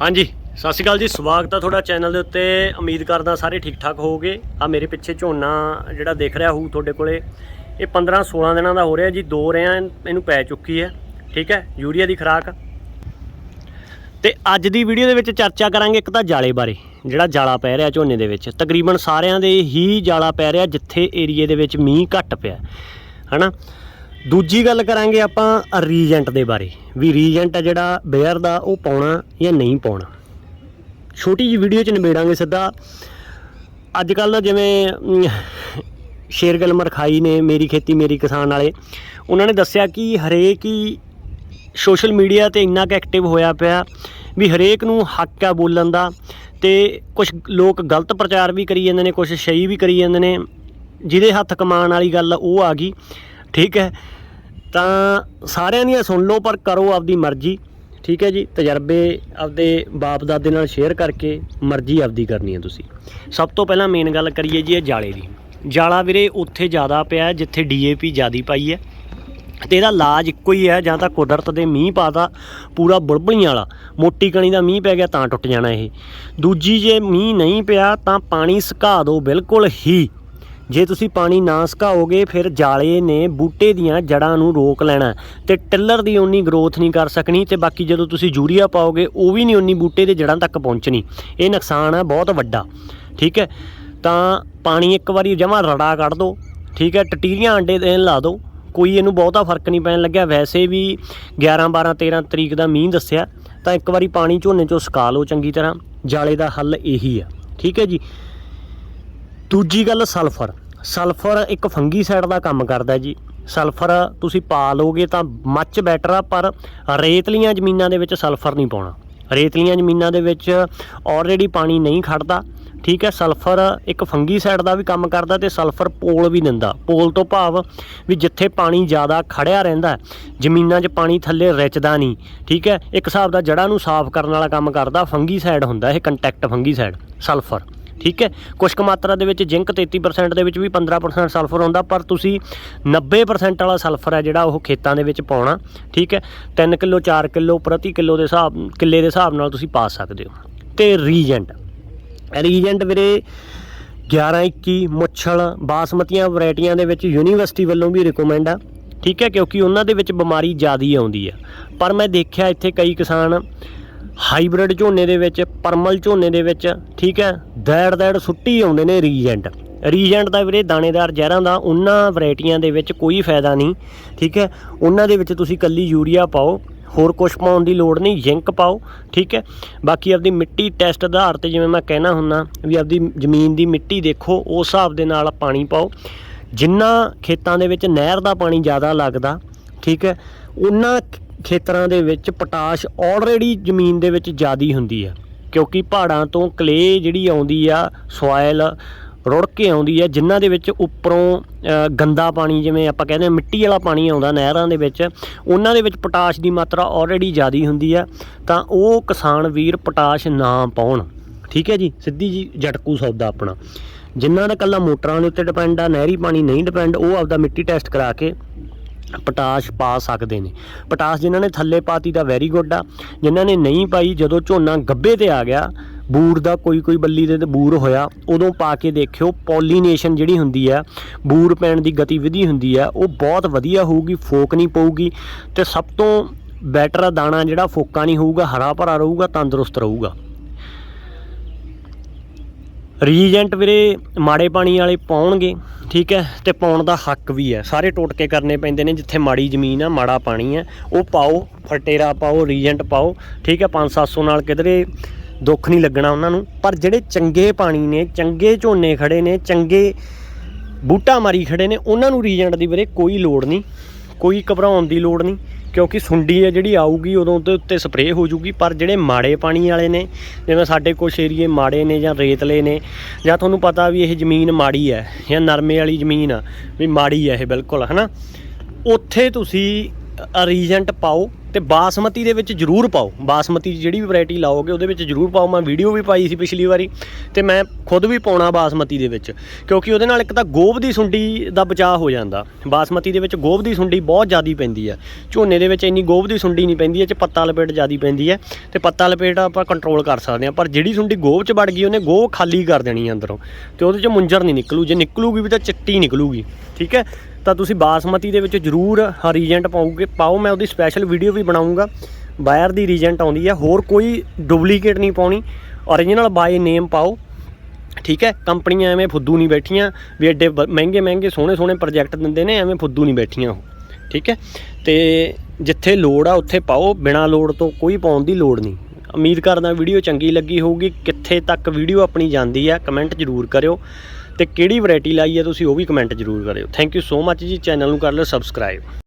ਹਾਂਜੀ, ਸਤਿ ਸ਼੍ਰੀ ਅਕਾਲ ਜੀ। ਸਵਾਗਤ ਆ ਤੁਹਾਡਾ ਚੈਨਲ ਦੇ ਉੱਤੇ। ਉਮੀਦ ਕਰਦਾ ਸਾਰੇ ਠੀਕ ਠਾਕ ਹੋਵੋਗੇ। ਆ ਮੇਰੇ ਪਿੱਛੇ ਝੋਨਾ ਜਿਹੜਾ ਦਿਖ ਰਿਹਾ ਹੋਊ ਤੁਹਾਡੇ ਕੋਲੇ, ਇਹ 15 16 ਦਿਨਾਂ ਦਾ ਹੋ ਰਿਹਾ ਜੀ। ਦੋ ਰਿਆਂ ਇਹਨੂੰ ਪੈ ਚੁੱਕੀ ਹੈ। ਠੀਕ ਹੈ? ਯੂਰੀਆ ਦੀ ਖੁਰਾਕ। ਤੇ ਅੱਜ ਦੀ ਵੀਡੀਓ ਦੇ ਵਿੱਚ ਚਰਚਾ ਕਰਾਂਗੇ ਇੱਕ ਤਾਂ ਜਾਲੇ ਬਾਰੇ, ਜਿਹੜਾ ਜਾਲਾ ਪੈ ਰਿਹਾ ਝੋਨੇ ਦੇ ਵਿੱਚ। ਤਕਰੀਬਨ ਸਾਰਿਆਂ ਦੇ ਹੀ ਜਾਲਾ ਪੈ ਰਿਹਾ, ਜਿੱਥੇ ਏਰੀਏ ਦੇ ਵਿੱਚ ਮੀਂਹ ਘੱਟ ਪਿਆ। ਹਨਾ? ਦੂਜੀ ਗੱਲ ਕਰਾਂਗੇ ਆਪਾਂ ਰੀਜੈਂਟ ਦੇ ਬਾਰੇ, ਵੀ ਰੀਜੈਂਟ ਆ ਜਿਹੜਾ ਬੇਅਰ ਦਾ ਉਹ ਪਾਉਣਾ ਜਾਂ ਨਹੀਂ ਪਾਉਣਾ। ਛੋਟੀ ਜੀ ਵੀਡੀਓ ਚ ਨਿਬੇੜਾਂਗੇ ਸਿੱਧਾ। ਅੱਜ ਕੱਲ ਜਿਵੇਂ ਸ਼ੇਰਗਲ ਮਰਖਾਈ ਨੇ, ਮੇਰੀ ਖੇਤੀ, ਮੇਰੀ ਕਿਸਾਨ ਵਾਲੇ, ਉਹਨਾਂ ਨੇ ਦੱਸਿਆ ਕਿ ਹਰੇਕ ਹੀ ਸੋਸ਼ਲ ਮੀਡੀਆ ਤੇ ਇੰਨਾ ਕੁ ਐਕਟਿਵ ਹੋਇਆ ਪਿਆ ਵੀ ਹਰੇਕ ਨੂੰ ਹੱਕ ਆ ਬੋਲਣ ਦਾ ਤੇ ਕੁਝ ਲੋਕ ਗਲਤ ਪ੍ਰਚਾਰ ਵੀ ਕਰੀ ਜਾਂਦੇ ਨੇ ਕੁਝ ਸਈ ਵੀ ਕਰੀ ਜਾਂਦੇ ਨੇ। ਜਿਹਦੇ ਹੱਥ ਕਮਾਉਣ ਵਾਲੀ ਗੱਲ ਉਹ ਆ ਗਈ। ਠੀਕ ਹੈ। ਤਾਂ ਸਾਰਿਆਂ ਦੀਆਂ ਸੁਣ ਲਓ, ਪਰ ਕਰੋ ਆਪਦੀ ਮਰਜ਼ੀ, ਠੀਕ ਹੈ ਜੀ? ਤਜਰਬੇ ਆਪਦੇ ਬਾਪ ਦਾਦੇ ਨਾਲ ਸ਼ੇਅਰ ਕਰਕੇ ਮਰਜ਼ੀ ਆਪਦੀ ਕਰਨੀ ਹੈ ਤੁਸੀਂ। ਸਭ ਤੋਂ ਪਹਿਲਾਂ ਮੇਨ ਗੱਲ ਕਰੀਏ ਜੀ ਇਹ ਜਾਲੇ ਦੀ। ਜਾਲਾ ਵੀਰੇ ਉੱਥੇ ਜ਼ਿਆਦਾ ਪਿਆ ਜਿੱਥੇ ਡੀਏਪੀ ਜ਼ਿਆਦੀ ਪਾਈ ਹੈ। ਤੇ ਇਹਦਾ ਇਲਾਜ ਇੱਕੋ ਹੀ ਹੈ, ਜਾਂ ਤਾਂ ਕੁਦਰਤ ਦੇ ਮੀਂਹ ਪਾਤਾ ਪੂਰਾ ਬੁਲਬਲੀਆਂ ਵਾਲਾ। ਮੋਟੀ ਕਣੀ ਦਾ ਮੀਂਹ ਪੈ ਗਿਆ ਤਾਂ ਟੁੱਟ ਜਾਣਾ ਇਹ। ਦੂਜੀ ਜੇ ਮੀਂਹ ਨਹੀਂ ਪਿਆ, ਤਾਂ ਪਾਣੀ ਸੁਕਾ ਦਿਓ ਬਿਲਕੁਲ ਹੀ। ਜੇ ਤੁਸੀਂ ਪਾਣੀ ਨਾ ਸੁਕਾਓਗੇ, ਫਿਰ ਜਾਲੇ ਨੇ ਬੂਟੇ ਦੀਆਂ ਜੜਾਂ ਨੂੰ ਰੋਕ ਲੈਣਾ ਤੇ ਟਿੱਲਰ ਦੀ ਓਨੀ ਗਰੋਥ ਨਹੀਂ ਕਰ ਸਕਣੀ ਤੇ ਬਾਕੀ ਜਦੋਂ ਤੁਸੀਂ ਯੂਰੀਆ ਪਾਓਗੇ, ਉਹ ਵੀ ਨਹੀਂ ਓਨੀ ਬੂਟੇ ਦੇ ਜੜਾਂ ਤੱਕ ਪਹੁੰਚਣੀ। ਇਹ ਨੁਕਸਾਨ ਹੈ ਬਹੁਤ ਵੱਡਾ। ਠੀਕ ਹੈ? ਤਾਂ ਪਾਣੀ ਇੱਕ ਵਾਰੀ ਜਮਾ ਰੜਾ ਕੱਢ ਦਿਓ ਠੀਕ ਹੈ? ਟਟੀਰੀਆਂ ਆਂਡੇ ਦੇਣ ਲਾ ਦਿਓ ਕੋਈ ਇਹਨੂੰ ਬਹੁਤਾ ਫ਼ਰਕ ਨਹੀਂ ਪੈਣ ਲੱਗਿਆ। ਵੈਸੇ ਵੀ 11 12 13 ਤਰੀਕ ਦਾ ਮੀਂਹ ਦੱਸਿਆ, ਤਾਂ ਇੱਕ ਵਾਰੀ ਪਾਣੀ ਝੋਨੇ ਚੋਂ ਸੁਕਾ ਲਓ ਚੰਗੀ ਤਰ੍ਹਾਂ। ਜਾਲੇ ਦਾ ਹੱਲ ਇਹੀ ਆ। ਠੀਕ ਹੈ ਜੀ? ਦੂਜੀ ਗੱਲ ਸਲਫਰ। ਸਲਫਰ ਇੱਕ ਫੰਗੀਸਾਈਡ ਦਾ ਕੰਮ ਕਰਦਾ ਜੀ। ਸਲਫਰ ਤੁਸੀਂ ਪਾ ਲੋਗੇ ਤਾਂ ਮੱਚ ਬੈਟਰ ਆ, ਪਰ ਰੇਤਲੀਆਂ ਜ਼ਮੀਨਾਂ ਦੇ ਵਿੱਚ ਸਲਫਰ ਨਹੀਂ ਪਾਉਣਾ। ਰੇਤਲੀਆਂ ਜ਼ਮੀਨਾਂ ਦੇ ਵਿੱਚ ਆਲਰੇਡੀ ਪਾਣੀ ਨਹੀਂ ਖੜਦਾ, ਠੀਕ ਹੈ? ਸਲਫਰ ਇੱਕ ਫੰਗੀਸਾਈਡ ਦਾ ਵੀ ਕੰਮ ਕਰਦਾ ਤੇ ਸਲਫਰ ਪੋਲ ਵੀ ਦਿੰਦਾ। ਪੋਲ ਤੋਂ ਭਾਵ ਵੀ ਜਿੱਥੇ ਪਾਣੀ ਜ਼ਿਆਦਾ ਖੜਿਆ ਰਹਿੰਦਾ, ਜ਼ਮੀਨਾਂ 'ਚ ਪਾਣੀ ਥੱਲੇ ਰਿਚਦਾ ਨਹੀਂ, ਠੀਕ ਹੈ? ਇੱਕ ਹਿਸਾਬ ਦਾ ਜੜ੍ਹਾਂ ਨੂੰ ਸਾਫ਼ ਕਰਨ ਵਾਲਾ ਕੰਮ ਕਰਦਾ, ਫੰਗੀਸਾਈਡ ਹੁੰਦਾ, ਇਹ ਕੰਟੈਕਟ ਫੰਗੀਸਾਈਡ, ਸਲਫਰ। ਠੀਕ ਹੈ? ਕੁਝ ਕੁ ਮਾਤਰਾ ਦੇ ਵਿੱਚ ਜ਼ਿੰਕ 33% ਦੇ ਵਿੱਚ ਵੀ 15% ਸਲਫਰ ਹੁੰਦਾ, ਪਰ ਤੁਸੀਂ 90% ਵਾਲਾ ਸਲਫਰ ਹੈ ਜਿਹੜਾ ਉਹ ਖੇਤਾਂ ਦੇ ਵਿੱਚ ਪਾਉਣਾ, ਠੀਕ ਹੈ? 3 ਕਿਲੋ 4 ਕਿਲੋ, ਪ੍ਰਤੀ ਕਿਲੋ ਦੇ ਹਿਸਾਬ, ਕਿੱਲੇ ਦੇ ਹਿਸਾਬ ਨਾਲ ਤੁਸੀਂ ਪਾ ਸਕਦੇ ਹੋ। ਤੇ ਰੀਜੈਂਟ ਰੀਜੈਂਟ ਵੀਰੇ 11 21 ਮੁੱਛਲ ਬਾਸਮਤੀਆਂ, ਵੈਰਾਈਟੀਆਂ ਦੇ ਵਿੱਚ ਯੂਨੀਵਰਸਿਟੀ ਵੱਲੋਂ ਵੀ ਰਿਕਮੈਂਡ ਆ, ਠੀਕ ਹੈ? ਕਿਉਂਕਿ ਉਹਨਾਂ ਦੇ ਵਿੱਚ ਬਿਮਾਰੀ ਜ਼ਿਆਦੀ ਆਉਂਦੀ ਆ। ਪਰ ਮੈਂ ਦੇਖਿਆ ਇੱਥੇ ਕਈ ਕਿਸਾਨ ਹਾਈਬ੍ਰਿਡ ਝੋਨੇ ਦੇ ਵਿੱਚ, ਪਰਮਲ ਝੋਨੇ ਦੇ ਵਿੱਚ, ਠੀਕ ਹੈ, ਦੈੜ ਦੈੜ ਸੁੱਟੀ ਆਉਂਦੇ ਨੇ ਰੀਜੈਂਟ। ਰੀਜੈਂਟ ਦਾ ਵੀਰੇ ਦਾਣੇਦਾਰ ਜ਼ਹਿਰਾਂ ਦਾ ਉਹਨਾਂ ਵੈਰਾਈਟੀਆਂ ਦੇ ਵਿੱਚ ਕੋਈ ਫਾਇਦਾ ਨਹੀਂ, ਠੀਕ ਹੈ। ਉਹਨਾਂ ਦੇ ਵਿੱਚ ਤੁਸੀਂ ਕੱਲੀ ਯੂਰੀਆ ਪਾਓ, ਹੋਰ ਕੁਝ ਪਾਉਣ ਦੀ ਲੋੜ ਨਹੀਂ, ਜ਼ਿੰਕ ਪਾਓ, ਠੀਕ ਹੈ। ਬਾਕੀ ਆਪਦੀ ਮਿੱਟੀ ਟੈਸਟ ਆਧਾਰ ਤੇ ਜਿਵੇਂ ਮੈਂ ਕਹਿਣਾ ਹੁੰਨਾ ਵੀ ਆਪਦੀ ਜ਼ਮੀਨ ਦੀ ਮਿੱਟੀ ਦੇਖੋ, ਉਸ ਹਿਸਾਬ ਦੇ ਨਾਲ ਪਾਣੀ ਪਾਓ। ਜਿੰਨਾ ਖੇਤਾਂ ਦੇ ਵਿੱਚ ਨਹਿਰ ਦਾ ਪਾਣੀ ਜ਼ਿਆਦਾ ਲੱਗਦਾ, ਠੀਕ ਹੈ, ਉਹਨਾਂ ਖੇਤਰਾਂ ਦੇ ਵਿੱਚ ਪੋਟਾਸ਼ ਆਲਰੇਡੀ ਜ਼ਮੀਨ ਦੇ ਵਿੱਚ ਜ਼ਿਆਦੀ ਹੁੰਦੀ ਹੈ ਕਿਉਂਕਿ ਪਹਾੜਾਂ ਤੋਂ ਕਲੇ ਜਿਹੜੀ ਆਉਂਦੀ ਆ ਸੋਇਲ ਰੁੜ ਕੇ ਆਉਂਦੀ ਹੈ ਜਿਨ੍ਹਾਂ ਦੇ ਵਿੱਚ ਉੱਪਰੋਂ ਗੰਦਾ ਪਾਣੀ ਜਿਵੇਂ ਆਪਾਂ ਕਹਿੰਦੇ ਹਾਂ ਮਿੱਟੀ ਵਾਲਾ ਪਾਣੀ ਆਉਂਦਾ ਨਹਿਰਾਂ ਦੇ ਵਿੱਚ, ਉਹਨਾਂ ਦੇ ਵਿੱਚ ਪੋਟਾਸ਼ ਦੀ ਮਾਤਰਾ ਆਲਰੇਡੀ ਜ਼ਿਆਦੀ ਹੁੰਦੀ ਆ, ਤਾਂ ਉਹ ਕਿਸਾਨ ਵੀਰ ਪੋਟਾਸ਼ ਨਾ ਪਾਉਣ। ਠੀਕ ਹੈ ਜੀ? ਸਿੱਧੀ ਜੀ ਜਟਕੂ ਸੌਦਾ ਆਪਣਾ। ਜਿਨ੍ਹਾਂ ਦਾ ਕੱਲਾ ਮੋਟਰਾਂ ਦੇ ਉੱਤੇ ਡਿਪੈਂਡ ਆ, ਨਹਿਰੀ ਪਾਣੀ ਨਹੀਂ ਡਿਪੈਂਡ ਉਹ ਆਪਦਾ ਮਿੱਟੀ ਟੈਸਟ ਕਰਾ ਕੇ ਪਟਾਸ਼ ਪਾ ਸਕਦੇ ਨੇ। ਪੋਟਾਸ਼ ਜਿਨ੍ਹਾਂ ਨੇ ਥੱਲੇ ਪਾਤੀ ਤਾਂ ਵੈਰੀ ਗੁੱਡ ਆ। ਜਿਨ੍ਹਾਂ ਨੇ ਨਹੀਂ ਪਾਈ, ਜਦੋਂ ਝੋਨਾ ਗੱਬੇ ਤੇ ਆ ਗਿਆ, ਬੂਰ ਦਾ ਕੋਈ ਕੋਈ ਬੱਲੀ ਦੇ ਤੇ ਬੂਰ ਹੋਇਆ, ਉਦੋਂ ਪਾ ਕੇ ਦੇਖਿਓ ਪੋਲੀਨੇਸ਼ਨ ਜਿਹੜੀ ਹੁੰਦੀ ਹੈ ਬੂਰ ਪੈਣ ਦੀ ਗਤੀਵਿਧੀ ਹੁੰਦੀ ਹੈ ਉਹ ਬਹੁਤ ਵਧੀਆ ਹੋਊਗੀ, ਫੋਕ ਨਹੀਂ ਪਊਗੀ ਤੇ ਸਭ ਤੋਂ ਬੈਟਰ ਦਾਣਾ ਜਿਹੜਾ ਫੋਕਾ ਨਹੀਂ ਹੋਊਗਾ, ਹਰਾ ਭਰਾ ਰਹੂਗਾ, ਤੰਦਰੁਸਤ ਰਹੂਗਾ। ਰੀਜੈਂਟ ਵੀਰੇ, ਮਾੜੇ ਪਾਣੀ ਵਾਲੇ ਪਾਉਣਗੇ, ਠੀਕ ਹੈ? ਤੇ ਪਾਉਣ ਦਾ ਹੱਕ ਵੀ ਹੈ। ਸਾਰੇ ਟੋਟਕੇ ਕਰਨੇ ਪੈਂਦੇ ਨੇ, ਜਿੱਥੇ ਮਾੜੀ ਜ਼ਮੀਨ ਆ, ਮਾੜਾ ਪਾਣੀ ਹੈ ਉਹ ਪਾਓ, ਫਟੇਰਾ ਪਾਓ ਰੀਜੈਂਟ ਪਾਓ, ਠੀਕ ਹੈ? 5-700 ਨਾਲ ਕਿਧਰੇ ਦੁੱਖ ਨਹੀਂ ਲੱਗਣਾ ਉਹਨਾਂ ਨੂੰ। ਪਰ ਜਿਹੜੇ ਚੰਗੇ ਪਾਣੀ ਨੇ, ਚੰਗੇ ਝੋਨੇ ਖੜੇ ਨੇ, ਚੰਗੇ ਬੂਟਾ ਮਾਰੀ ਖੜੇ ਨੇ, ਉਹਨਾਂ ਨੂੰ ਰੀਜੈਂਟ ਦੀ ਵੀਰੇ ਕੋਈ ਲੋੜ ਨਹੀਂ, ਕੋਈ ਘਬਰਾਉਣ ਦੀ ਲੋੜ ਨਹੀਂ। ਕਿਉਂਕਿ ਸੁੰਡੀ ਹੈ ਜਿਹੜੀ ਆਊਗੀ ਉਦੋਂ ਉਹਦੇ ਉੱਤੇ ਸਪਰੇਅ ਹੋ ਜੂਗੀ ਪਰ ਜਿਹੜੇ ਮਾੜੇ ਪਾਣੀ ਵਾਲੇ ਨੇ, ਜਿਵੇਂ ਸਾਡੇ ਕੁਛ ਏਰੀਏ ਮਾੜੇ ਨੇ ਜਾਂ ਰੇਤਲੇ ਨੇ, ਜਾਂ ਤੁਹਾਨੂੰ ਪਤਾ ਵੀ ਇਹ ਜ਼ਮੀਨ ਮਾੜੀ ਹੈ, ਜਾਂ ਨਰਮੇ ਵਾਲੀ ਜ਼ਮੀਨ ਆ, ਵੀ ਮਾੜੀ ਹੈ ਇਹ ਬਿਲਕੁਲ, ਹਨਾ? ਉੱਥੇ ਤੁਸੀਂ ਰੀਜੈਂਟ ਪਾਓ ਤੇ ਬਾਸਮਤੀ ਦੇ ਵਿੱਚ ਜ਼ਰੂਰ ਪਾਓ। ਬਾਸਮਤੀ ਦੀ ਜਿਹੜੀ ਵੀ ਵੈਰਾਈਟੀ ਲਾਓਗੇ, ਉਹਦੇ ਵਿੱਚ ਜ਼ਰੂਰ ਪਾਓ। ਮੈਂ ਵੀਡੀਓ ਵੀ ਪਾਈ ਸੀ ਪਿਛਲੀ ਵਾਰੀ ਤੇ ਮੈਂ ਖੁਦ ਵੀ ਪਾਉਣਾ ਬਾਸਮਤੀ ਦੇ ਵਿੱਚ, ਕਿਉਂਕਿ ਉਹਦੇ ਨਾਲ ਇੱਕ ਤਾਂ ਗੋਭ ਦੀ ਸੁੰਡੀ ਦਾ ਬਚਾਅ ਹੋ ਜਾਂਦਾ। ਬਾਸਮਤੀ ਦੇ ਵਿੱਚ ਗੋਭ ਦੀ ਸੁੰਡੀ ਬਹੁਤ ਜ਼ਿਆਦੀ ਪੈਂਦੀ ਹੈ। ਝੋਨੇ ਦੇ ਵਿੱਚ ਇੰਨੀ ਗੋਭ ਦੀ ਸੁੰਡੀ ਨਹੀਂ ਪੈਂਦੀ ਹੈ ਚ ਪੱਤਾ ਲਪੇਟ ਜ਼ਿਆਦੀ ਪੈਂਦੀ ਹੈ ਤੇ ਪੱਤਾ ਲਪੇਟ ਆਪਾਂ ਕੰਟਰੋਲ ਕਰ ਸਕਦੇ ਹਾਂ, ਪਰ ਜਿਹੜੀ ਸੁੰਡੀ ਗੋਭ ਚ ਵੜ ਗਈ, ਉਹਨੇ ਗੋਭ ਖਾਲੀ ਕਰ ਦੇਣੀ ਹੈ ਅੰਦਰੋਂ ਤੇ ਉਹਦੇ ਚ ਮੁੰਜਰ ਨਹੀਂ ਨਿਕਲੂ। ਜੇ ਨਿਕਲੂਗੀ ਵੀ ਤਾਂ ਚਿੱਟੀ ਨਿਕਲੂਗੀ, ਠੀਕ ਹੈ? ਤਾਂ ਤੁਸੀਂ ਬਾਸਮਤੀ ਦੇ ਵਿੱਚ ਜ਼ਰੂਰ ਰੀਜੈਂਟ ਪਾਓਗੇ ਪਾਓ, ਮੈਂ ਉਹਦੀ ਸਪੈਸ਼ਲ ਵੀਡੀਓ ਵੀ ਬਣਾਉਂਗਾ। ਬਾਇਰ ਦੀ ਰੀਜੈਂਟ ਆਉਂਦੀ ਹੈ ਹੋਰ ਕੋਈ ਡੁਪਲੀਕੇਟ ਨਹੀਂ ਪਾਉਣੀ ਓਰੀਜਨਲ ਬਾਈ ਨੇਮ ਪਾਓ। ਠੀਕ ਹੈ, ਕੰਪਨੀਆਂ ਐਵੇਂ ਫੁੱਦੂ ਨਹੀਂ ਬੈਠੀਆਂ, ਵੀ ਐਡੇ ਬ- ਮਹਿੰਗੇ ਮਹਿੰਗੇ ਸੋਹਣੇ ਸੋਹਣੇ ਪ੍ਰੋਜੈਕਟ ਦਿੰਦੇ ਨੇ, ਐਵੇਂ ਫੁੱਦੂ ਨਹੀਂ ਬੈਠੀਆਂ ਉਹ। ਠੀਕ ਹੈ, ਤੇ ਜਿੱਥੇ ਲੋੜ ਆ ਉੱਥੇ ਪਾਓ, ਬਿਨਾ ਲੋੜ ਤੋਂ ਕੋਈ ਪਾਉਣ ਦੀ ਲੋੜ ਨਹੀਂ। ਉਮੀਦ ਕਰਦਾ ਵੀਡੀਓ ਚੰਗੀ ਲੱਗੀ ਹੋਊਗੀ, ਕਿੱਥੇ ਤੱਕ ਵੀਡੀਓ ਆਪਣੀ ਜਾਂਦੀ ਆ ਕਮੈਂਟ ਜ਼ਰੂਰ ਕਰਿਓ। ਤੇ ਕਿਹੜੀ ਵੈਰਾਈਟੀ ਲਾਈ ਹੈ ਤੁਸੀਂ ਉਹ ਵੀ ਕਮੈਂਟ ਜ਼ਰੂਰ ਕਰਿਓ। ਥੈਂਕ ਯੂ ਸੋ ਮੱਚ ਜੀ ਚੈਨਲ ਨੂੰ ਕਰ ਲਿਓ ਸਬਸਕ੍ਰਾਈਬ